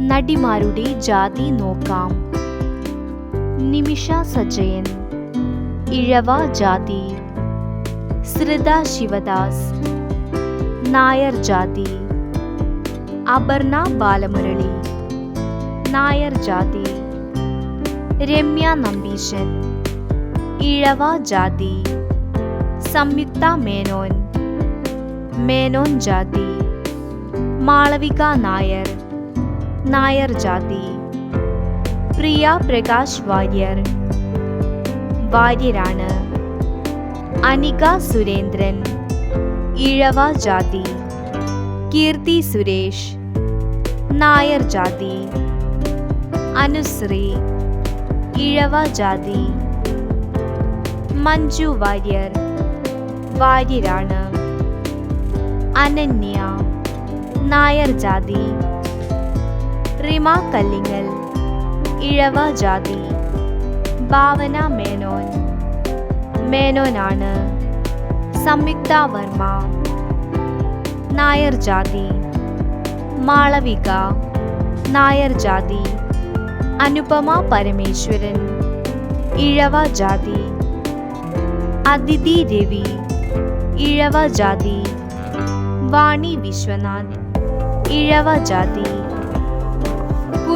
നടിമാരുടെ ജാതി നോക്കാം. നിമിഷ സജയൻ ഇഴവ ജാതി. ശ്രിത ശിവദാസ് നായർ ജാതി. അപർണ ബാലമുരളി നായർ ജാതി. രമ്യ നമ്പീശൻ ഇഴവ ജാതി. സംയുക്ത മേനോൻ മേനോൻ ജാതി. മാളവിക നായർ നായർ ജാതി പ്രിയ പ്രകാശ് വാര്യർ വാര്യരാണ് അനിക സുരേന്ദ്രൻ ഇഴവ ജാതി കീർത്തി സുരേഷ് നായർ ജാതി അനുശ്രീ ഇഴവ ജാതി മഞ്ജു വാര്യർ വാര്യരാണ് അനന്യ നായർ ജാതി റിമ കല്ലിങ്ങൽ ഇഴവ ജാതി ഭാവന മേനോൻ. മേനോനാണ് സംയുക്ത വർമ്മ. നായർ ജാതി മാളവിക നായർ ജാതി അനുപമ പരമേശ്വരൻ ഇഴവ ജാതി അതിഥി രവി ഇഴവ ജാതി വാണി വിശ്വനാഥ് ഇഴവ ജാതി.